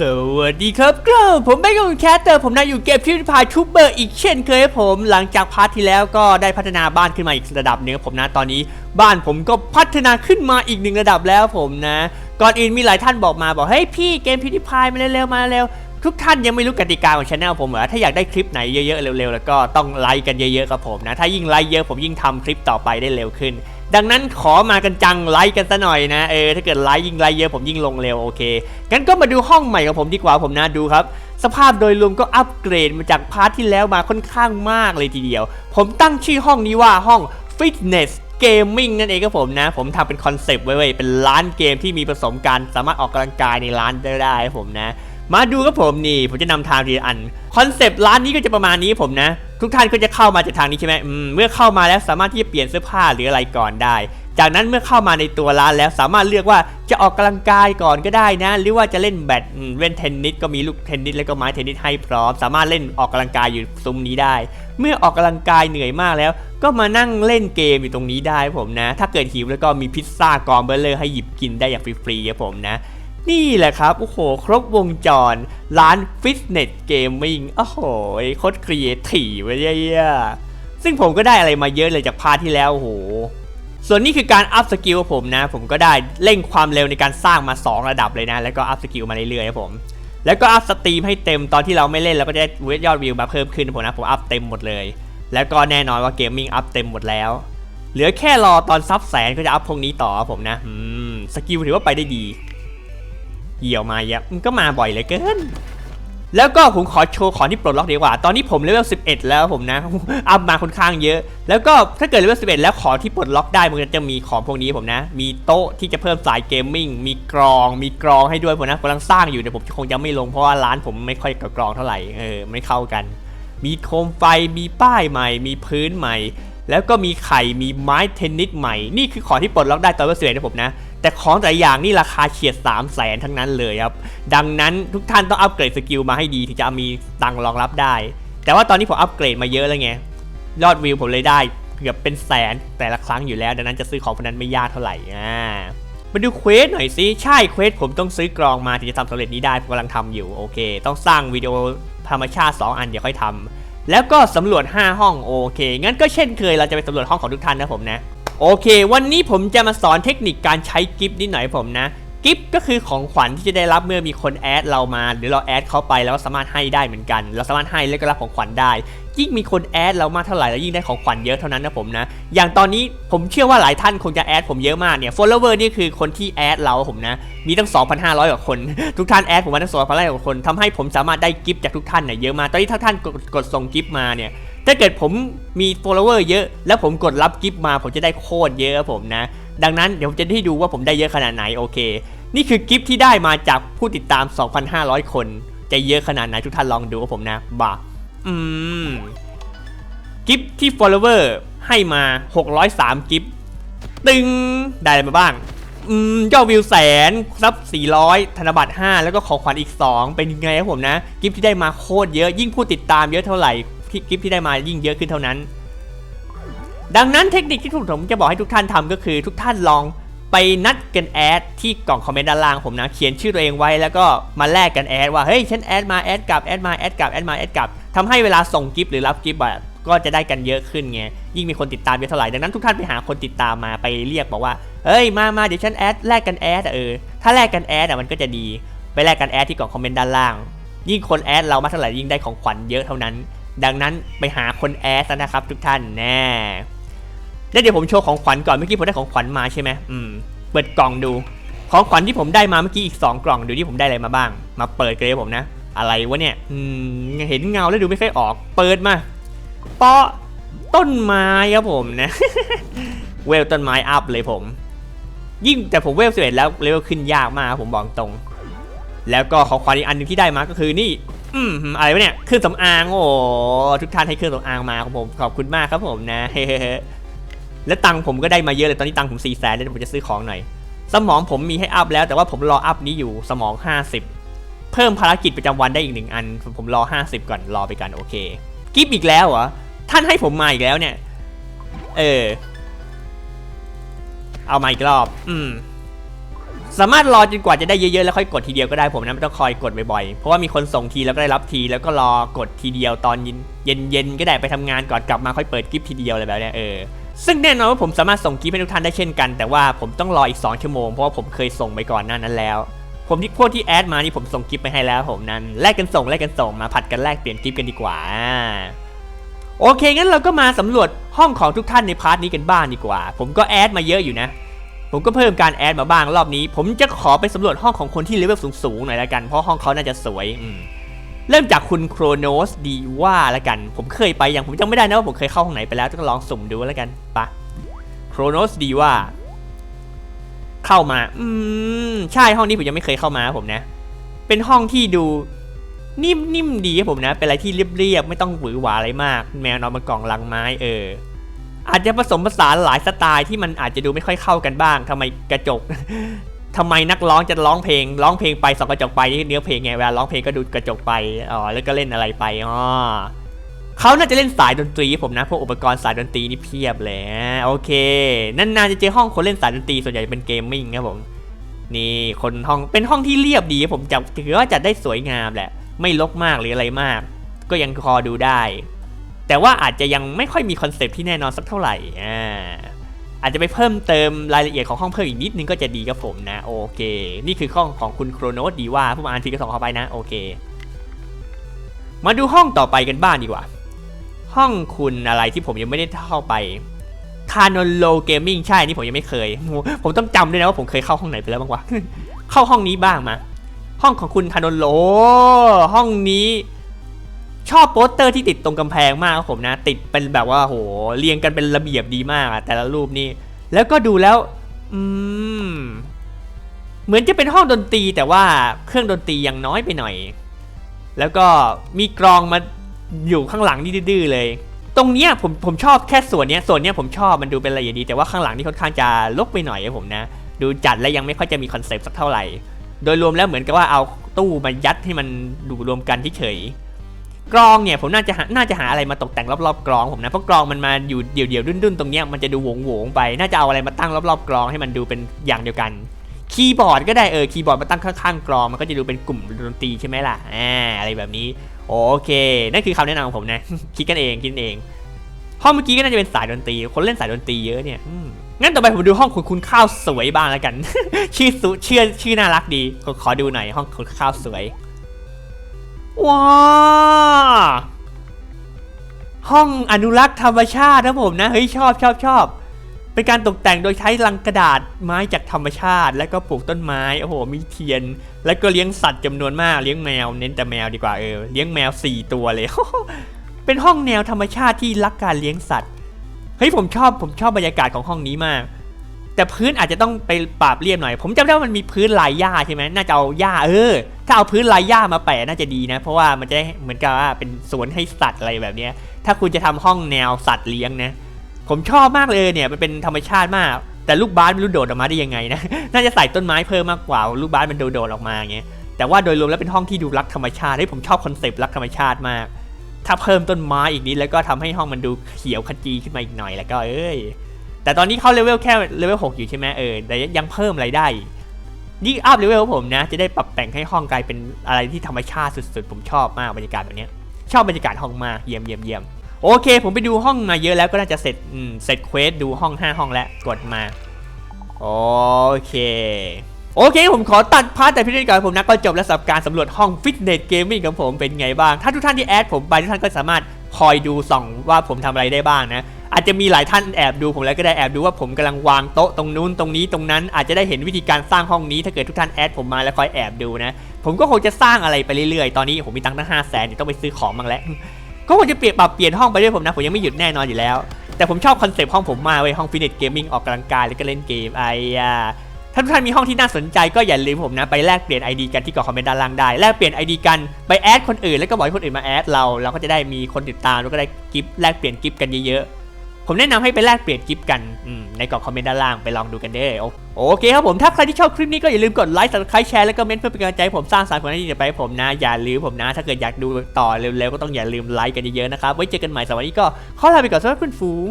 สวัสดีครับก็ผมแบงค์กับแคสเตอร์ผมนายอยู่เกมพิวพายทูเบอร์อีกเช่นเคยครับผม หลังจากพาร์ทที่แล้วก็ได้พัฒนาบ้านขึ้นมาอีกระดับนึงผมนะตอนนี้ บ้านผมก็พัฒนาขึ้นมาอีกหนึ่งระดับแล้วผมนะ ก่อนอื่นมีหลายท่านบอกมาบอกเฮ้ยพี่เกมพิวพายมาเร็วๆมาเร็วทุกท่านยังไม่รู้กติกาของช anel ผมเหรอถ้าอยากได้คลิปไหนเยอะๆเร็วๆแล้วก็ต้องไลค์กันเยอะๆครับผมนะถ้ายิ่งไลค์เยอะผมยิ่งทำคลิปต่อไปได้เร็วขึ้น ดังนั้นขอมากันจังไลค์กันซะหน่อยนะเออถ้าเกิดไลค์ยิ่งไลค์เยอะผมยิ่งลงเร็วโอเคงั้นก็มาดูห้องใหม่ของผมดีกว่าผมนะดูครับ สภาพโดยรวมก็อัปเกรดมาจากพาร์ทที่แล้วมาค่อนข้างมากเลยทีเดียว ผมตั้งชื่อห้องนี้ว่าห้อง Fitness Gaming นั่นเองครับผมนะ ผมทำเป็นคอนเซปต์ไว้เว้ยเป็นร้านเกมที่มีผสมกันสามารถออกกำลังกายในร้านได้ได้ครับผมนะ มาดูครับผมนี่ผมจะนำทางทีอันคอนเซปต์ร้านนี้ก็จะประมาณนี้ผมนะ ทุกท่านก็จะเข้ามาจากทางนี้ใช่ไหมมเมื่อเข้ามาแล้วสามารถที่จะเปลี่ยนเสื้อผ้าหรืออะไรก่อนได้ จากนั้นเมื่อเข้ามาในตัวร้านแล้วสามารถเลือกว่าจะออกกำลังกายก่อนก็ได้นะ หรือว่าจะเล่นแบดเล่นเทนนิสก็มีลูกเทนนิสแล้วก็ไม้เทนนิสให้พร้อม สามารถเล่นออกกำลังกายอยู่ซุ้มนี้ได้ เมื่อออกกำลังกายเหนื่อยมากแล้ว ก็มานั่งเล่นเกมอยู่ตรงนี้ได้ผมนะ ถ้าเกิดหิวแล้วก็มีพิซซ่ากองเบลเลอร์ให้หยิบกินได้อย่างฟรีๆครับผมนะ นี่แหละครับ โอ้โห ครบวงจร ร้านฟิตเนสเกมมิ่งโอ้โหโคตรครีเอทีฟเลยอะซึ่งผมก็ได้อะไรมาเยอะเลยจากพาร์ทที่แล้วโอ้โหส่วนนี้คือการอัพสกิลผมนะ ผมก็ได้เร่งความเร็วในการสร้างมา 2 ระดับเลยนะ แล้วก็อัพสกิลมาเรื่อยๆครับผม แล้วก็อัพสตรีมให้เต็มตอนที่เราไม่เล่นเราก็จะได้ยอดวิวมาเพิ่มขึ้นนะผมนะผมอัพเต็มหมดเลย แล้วก็แน่นอนว่าเกมมิ่งอัพเต็มหมดแล้ว เหลือแค่รอตอนซับแสนก็จะอัพพวกนี้ต่อครับผมนะสกิลถือว่าไปได้ดี เหี่ยวมาเยอะมันก็มาบ่อยเหลยเกินแล้วก็ผมขอโชว์ของที่ปลดล็อกดีกว่า ตอนนี้ผมเลเวล 11 แล้วผมนะ อัพมาค่อนข้างเยอะ แล้วก็ถ้าเกิดเลเวล 11 แล้วของที่ปลดล็อกได้มันจะมีของพวกนี้ผมนะ มีโต๊ะที่จะเพิ่มสายเกมมิ่ง มีกรอง มีกรองให้ด้วยผมนะกำลังสร้างอยู่เดี๋ยวผมคงจะไม่ลงเพราะว่าร้านผมไม่ค่อยกับกรองเท่าไหร่ เออ ไม่เข้ากัน มีโคมไฟ มีป้ายใหม่ มีพื้นใหม่ แล้วก็มีไข่มีไม้เทนนิสใหม่ นี่คือของที่ปลดล็อกได้ตอนเลเวลนะผมนะ แต่ของแต่อย่างนี่ราคาเฉียด 3 0 0แสนทั้งนั้นเลยครับ ดังนั้นทุกท่านต้องอัปเกรดสกิลมาให้ดีถึงจะมีตังรองรับได้ แต่ว่าตอนนี้ผมอัปเกรดมาเยอะแล้วไง ยอดวิวผมเลยได้เกือบเป็นแสนแต่ละครั้งอยู่แล้ว ดังนั้นจะซื้อของพวกนั้นไม่ยากเท่าไหร่อ่ามาดูเควสหน่อยสิ ใช่เควสผมต้องซื้อกรองมาถึงจะทำสำเร็จนี้ได้ผมกำลังทำอยู่โอเค ต้องสร้างวิดีโอธรรมชาติ 2 อันเดี๋ยวค่อยทำ แล้วก็สำรวจ 5 ห้องโอเค งั้นก็เช่นเคยเราจะไปสำรวจห้องของทุกท่านนะผมนะ โอเค วันนี้ผมจะมาสอนเทคนิคการใช้กิฟต์นิดหน่อยผมนะ กิฟต์ก็คือของขวัญที่จะได้รับเมื่อมีคนแอดเรามา หรือเราแอดเขาไปแล้วสามารถให้ได้เหมือนกัน เราสามารถให้แล้วก็รับของขวัญได้ ยิ่งมีคนแอดเรามากเท่าไหร่แล้วยิ่งได้ของขวัญเยอะเท่านั้นนะผมนะ อย่างตอนนี้ผมเชื่อว่าหลายท่านคงจะแอดผมเยอะมากเนี่ย follower นี่คือคนที่แอดเราผมนะ มีตั้ง 2,500 กว่าคน ทุกท่านแอดผมมาตั้ง2,500กว่าคนทำให้ผมสามารถได้กิฟต์จากทุกท่านเนี่ยเยอะมาก ตอนนี้ถ้าท่านกดกดส่งกิฟต์มาเนี่ยถ้าเกิดผมมี follower เยอะ แล้วผมกดรับกิฟต์มาผมจะได้โคตรเยอะผมนะ ดังนั้นเดี๋ยวผมจะได้ดูว่าผมได้เยอะขนาดไหนโอเค นี่คือกิฟต์ที่ได้มาจากผู้ติดตาม 2,500 คน จะเยอะขนาดไหนทุกท่านลองดูครับผมนะบ่าอืมกิฟต์ที่ follower ให้มา 603 กิฟต์ตึงได้อะไรมาบ้างอืมยอดวิวแสนซับ 400 ธนบัตร 5 แล้วก็ของขวัญอีก 2 เป็นยังไงครับผมนะ กิฟต์ที่ได้มาโคตรเยอะ ยิ่งผู้ติดตามเยอะเท่าไหร่ กิฟต์ที่ได้มายิ่งเยอะขึ้นเท่านั้น ดังนั้นเทคนิคที่ผมจะบอกให้ทุกท่านทำก็คือ ทุกท่านลองไปนัดกันแอดที่กล่องคอมเมนต์ด้านล่างผมนะเขียนชื่อตัวเองไว้แล้วก็มาแลกกันแอดว่าเฮ้ยฉันแอดมาแอดกลับแอดมาแอดกลับแอดมาแอดกลับทำให้เวลาส่งกิฟต์หรือรับกิฟต์อะก็จะได้กันเยอะขึ้นไงยิ่งมีคนติดตามเยอะเท่าไหร่ดังนั้นทุกท่านไปหาคนติดตามมาไปเรียกบอกว่าเฮ้ยมามาเดี๋ยวฉันแอดแลกกันแอดเออถ้าแลกกันแอดอะมันก็จะดีไปแลกกันแอดที่กล่องคอมเมนต์ด้านล่าง ยิ่งคนแอดเรามากเท่าไหร่ยิ่งได้ของขวัญเยอะเท่านั้น ดังนั้นไปหาคนแอดนะครับทุกท่านแน่ แล้วเดี๋ยวผมโชว์ของขวัญก่อนเมื่อกี้ผมได้ของขวัญมาใช่ไหมอืม เปิดกล่องดู ของขวัญที่ผมได้มาเมื่อกี้อีก 2 กล่องดูที่ผมได้อะไรมาบ้าง มาเปิดกันเลยผมนะ อะไรวะเนี่ย อืม เห็นเงาแล้วดูไม่ค่อยออก เปิดมาเปาะต้นไม้ครับผมนะ เวลต้นไม้อัพเลยผม ยิ่งแต่ผมเวลสิบเอ็ดแล้วเลเวลขึ้นยากมากผมบอกตรง แล้วก็ของขวัญอีกอันนึงที่ได้มาก็คือนี่อืมอะไรวะเนี่ยเครื่องสำอางโอ้โหทุกท่านให้เครื่องสำอางมาครับผมขอบคุณมากครับผมนะเฮ้ และตังผมก็ได้มาเยอะเลยตอนนี้ตังผมสี่แสนเลยเดี๋ยวผมจะซื้อของหน่อย สมองผมมีให้อัพแล้วแต่ว่าผมรออัพนี้อยู่สมอง 50 เพิ่มภารกิจประจำวันได้อีกหนึ่งอัน ผมรอ 50 ก่อนรอไปกันโอเค กิฟอีกแล้วเหรอ ท่านให้ผมมาอีกแล้วเนี่ย เออ เอามาอีกรอบ อืมสามารถรอจนกว่าจะได้เยอะๆแล้วค่อยกดทีเดียวก็ได้ผมนะไม่ต้องคอยกดบ่อยๆ เพราะว่ามีคนส่งทีแล้วก็ได้รับทีแล้วก็รอกดทีเดียวตอนเย็นๆก็ได้ไปทำงานก่อนกลับมาค่อยเปิดกิฟทีเดียวอะไรแบบนี้เออ ซึ่งแน่นอนว่าผมสามารถส่งกิฟให้ทุกท่านได้เช่นกัน แต่ว่าผมต้องรออีก 2 ชั่วโมง เพราะว่าผมเคยส่งไปก่อนหน้านั้นแล้ว ผมที่พวกที่แอดมานี่ผมส่งกิฟไปให้แล้วผมนั้นแลกกันส่งแลกกันส่งมาผัดกันแลกเปลี่ยนกิฟกันดีกว่าโอเคงั้นเราก็มาสำรวจห้องของทุกท่านในพาร์ทนี้กันบ้างดีกว่า ผมก็แอดมาเยอะอยู่นะ ผมก็เพิ่มการแอดมาบ้างรอบนี้ ผมจะขอไปสำรวจห้องของคนที่เลเวลสูงๆหน่อยละกันเพราะห้องเขาน่าจะสวยอืม เริ่มจากคุณโครโนสดีว่าละกัน ผมเคยไปอยังผมจำไม่ได้นะว่าผมเคยเข้าห้องไหนไปแล้วต้องลองสุ่มดูแล้วกันปะโครโนสดีว่า เข้ามา อืม ใช่ห้องนี้ผมยังไม่เคยเข้ามาผมนะ เป็นห้องที่ดู นิ่มๆดีครับผมนะ เป็นอะไรที่เรียบๆไม่ต้องหวือหวาอะไรมาก แมวนอนบนกล่องลังไม้เอออาจจะผสมผสานหลายสไตล์ที่มันอาจจะดูไม่ค่อยเข้ากันบ้างทำไมกระจก ทำไมนักร้องจะร้องเพลงร้องเพลงไปส่องกระจกไปนี่เนื้อเพลงไงเวลาร้องเพลงก็ดูกระจกไปอ๋อแล้วก็เล่นอะไรไปอ๋อเขาน่าจะเล่นสายดนตรีผมนะพวกอุปกรณ์สายดนตรีนี่เพียบเลยอะโอเคนานๆจะเจอห้องคนเล่นสายดนตรีส่วนใหญ่เป็นเกมมิ่งครับผมนี่คนห้องเป็นห้องที่เรียบดีผมจะถือว่าจัดได้สวยงามแหละ ไม่ลกมากหรืออะไรมาก ก็ยังพอดูได้ แต่ว่าอาจจะยังไม่ค่อยมีคอนเซปต์ที่แน่นอนสักเท่าไหร่อ่า อาจจะไปเพิ่มเติมรายละเอียดของห้องเพิ่มอีกนิดนึงก็จะดีกับผมนะโอเค นี่คือห้องของคุณโครโนสดีว่าผู้มาอ่านทีก็ส่งเข้าไปนะโอเค มาดูห้องต่อไปกันบ้างดีกว่า ห้องคุณอะไรที่ผมยังไม่ได้เข้าไปคานอนโลเกมมิ่งใช่นี่ผมยังไม่เคย ผมต้องจำด้วยนะว่าผมเคยเข้าห้องไหนไปแล้วบ้างวะเข้าห้องนี้บ้างมา ห้องของคุณคานอนโลห้องนี้ ชอบโปสเตอร์ที่ติดตรงกำแพงมากครับผมนะ ติดเป็นแบบว่าโหเรียงกันเป็นระเบียบดีมากอะแต่ละรูปนี่แล้วก็ดูแล้ว อืม เหมือนจะเป็นห้องดนตรีแต่ว่าเครื่องดนตรียังน้อยไปหน่อย แล้วก็มีกรองมาอยู่ข้างหลังนี่ดื้อเลย ตรงเนี้ยผมผมชอบแค่ส่วนเนี้ยส่วนเนี้ยผมชอบมันดูเป็นละเอียดดี แต่ว่าข้างหลังนี่ค่อนข้างจะลกไปหน่อยครับผมนะ ดูจัดและยังไม่ค่อยจะมีคอนเซปต์สักเท่าไหร่ โดยรวมแล้วเหมือนกับว่าเอาตู้มายัดให้มันดูรวมกันที่เฉย กรองเนี่ยผมน่าจะหาน่าจะหาอะไรมาตกแต่งรอบๆกรองผมนะเพราะกรองมันมาอยู่เดี่ยวๆดุ้นๆตรงเนี้ยมันจะดูโหวงๆไป น่าจะเอาอะไรมาตั้งรอบๆกรองให้มันดูเป็นอย่างเดียวกันคีย์บอร์ดก็ได้เออคีย์บอร์ดมาตั้งข้างๆกรองมันก็จะดูเป็นกลุ่มดนตรีใช่ไหมล่ะอ่าอะไรแบบนี้โอเคนั่นคือคำแนะนำของผมนะ คิดกันเองคิดเองห้องเมื่อกี้ก็น่าจะเป็นสายดนตรี คนเล่นสายดนตรีเยอะเนี่ยงั้นต่อไปผมดูห้องคุณคุณข้าวสวยบ้างแล้วกัน ชื่อสุชื่อชื่อน่ารักดีขอขอดูหน่อยห้องคุณข้าวสวย ว้าห้องอนุรักษ์ธรรมชาตินะผมนะเฮ้ยชอบชอบชอบเป็นการตกแต่งโดยใช้ลังกระดาษไม้จากธรรมชาติ แล้วก็ปลูกต้นไม้โอ้โหมีเทียน แล้วก็เลี้ยงสัตว์จำนวนมากเลี้ยงแมวเน้นแต่แมวดีกว่าเออเลี้ยงแมว 4 ตัวเลย เป็นห้องแนวธรรมชาติที่รักการเลี้ยงสัตว์เฮ้ยผมชอบผมชอบบรรยากาศของห้องนี้มาก แต่พื้นอาจจะต้องไปปราบเรียบหน่อย ผมจำได้ว่ามันมีพื้นลายหญ้าใช่ไหมน่าจะเอาหญ้าเออ ถ้าเอาพื้นลายหญ้ามาแปะน่าจะดีนะ เพราะว่ามันจะได้เหมือนกับว่าเป็นสวนให้สัตว์อะไรแบบนี้ถ้าคุณจะทำห้องแนวสัตว์เลี้ยงนะ ผมชอบมากเลยเนี่ยมันเป็นธรรมชาติมาก แต่ลูกบาสไม่รู้โดดออกมาได้ยังไงนะน่าจะใส่ต้นไม้เพิ่มมากกว่าลูกบาสมันโดดออกมาอย่างเงี้ยแต่ว่าโดยรวมแล้วเป็นห้องที่ดูรักธรรมชาติให้ยผมชอบคอนเซปต์รักธรรมชาติมาก ถ้าเพิ่มต้นไม้อีกนิดแล้วก็ทำให้ห้องมันดูเขียวขจีขึ้นมาอีกหน่อยแล้วก็เอ้ยแต่ตอนนี้เขาเลเวลแค่เลเวล6อยู่ใช่ไหมเออแต่ยังเพิ่มอะไรได้ ยิ่งอัพเลเวลผมนะ จะได้ปรับแต่งให้ห้องกลายเป็นอะไรที่ธรรมชาติสุดๆ ผมชอบมากบรรยากาศแบบนี้ชอบบรรยากาศห้องมากเยี่ยมเยี่ยมเยี่ยมโอเค ผมไปดูห้องมาเยอะแล้วก็น่าจะเสร็จเสร็จเควสดูห้อง 5 ห้องแล้วกดมาโอเคโอเค ผมขอตัดพาร์ทแต่พี่นิดก่อนผมนะก็จบแล้วสำหรับการสำรวจห้องฟิตเนสเกมมิ่งของผมเป็นไงบ้าง ถ้าทุกท่านที่แอดผมไปทุกท่านก็สามารถคอยดูส่องว่าผมทำอะไรได้บ้างนะ อาจจะมีหลายท่านแอบดูผมแล้วก็ได้แอบดูว่าผมกำลังวางโต๊ะตรงนู้นตรงนี้ตรงนั้นอาจจะได้เห็นวิธีการสร้างห้องนี้ถ้าเกิดทุกท่านแอดผมมาแล้วคอยแอบดูนะผมก็คงจะสร้างอะไรไปเรื่อยๆตอนนี้ผมมีตังค์ตั้งห้าแสนเดี๋ยวต้องไปซื้อของบ้างแล้วก็คงจะเปลี่ยนปรับเปลี่ยนห้องไปด้วยผมนะผมยังไม่หยุดแน่นอนอยู่แล้ว แต่ผมชอบคอนเซปต์ห้องผมมากเว้ยห้องฟิตเนสเกมมิ่งออกกำลังกายแล้วก็เล่นเกมไอ้อะถ้าทุกท่านมีห้องที่น่าสนใจก็อย่าลืมผมนะไปแลกเปลี่ยน ID กันที่กล่องคอมเมนต์ด้านล่างได้แลกเปลี่ยน ID กันไปแอดคนอื่นแล้วก็บอกให้คนอื่นมาแอดเราเราก็จะได้มีคนติดตามแล้วก็ได้กิฟต์แลกเปลี่ยนกิฟต์กันเยอะๆ ผมแนะนำให้ไปแลกเปลี่ยนกิฟต์กันในกล่องคอมเมนต์ด้านล่างไปลองดูกันได้โอโอเคครับผมถ้าใครที่ชอบคลิปนี้ก็อย่าลืมกดไลค์ subscribe แชร์แล้วก็เมนต์เพื่อเป็นกำลังใจให้ผมสร้างสรรค์ผลงานที่จะไปให้ผมนะอย่าลืมผมนะ ถ้าเกิดอยากดูต่อเร็วๆก็ต้องอย่าลืมไลค์กันเยอะๆนะครับไว้เจอกันใหม่สัปดาห์นี้ก็ขอลาไปก่อนสำหรับเพื่อนฝูง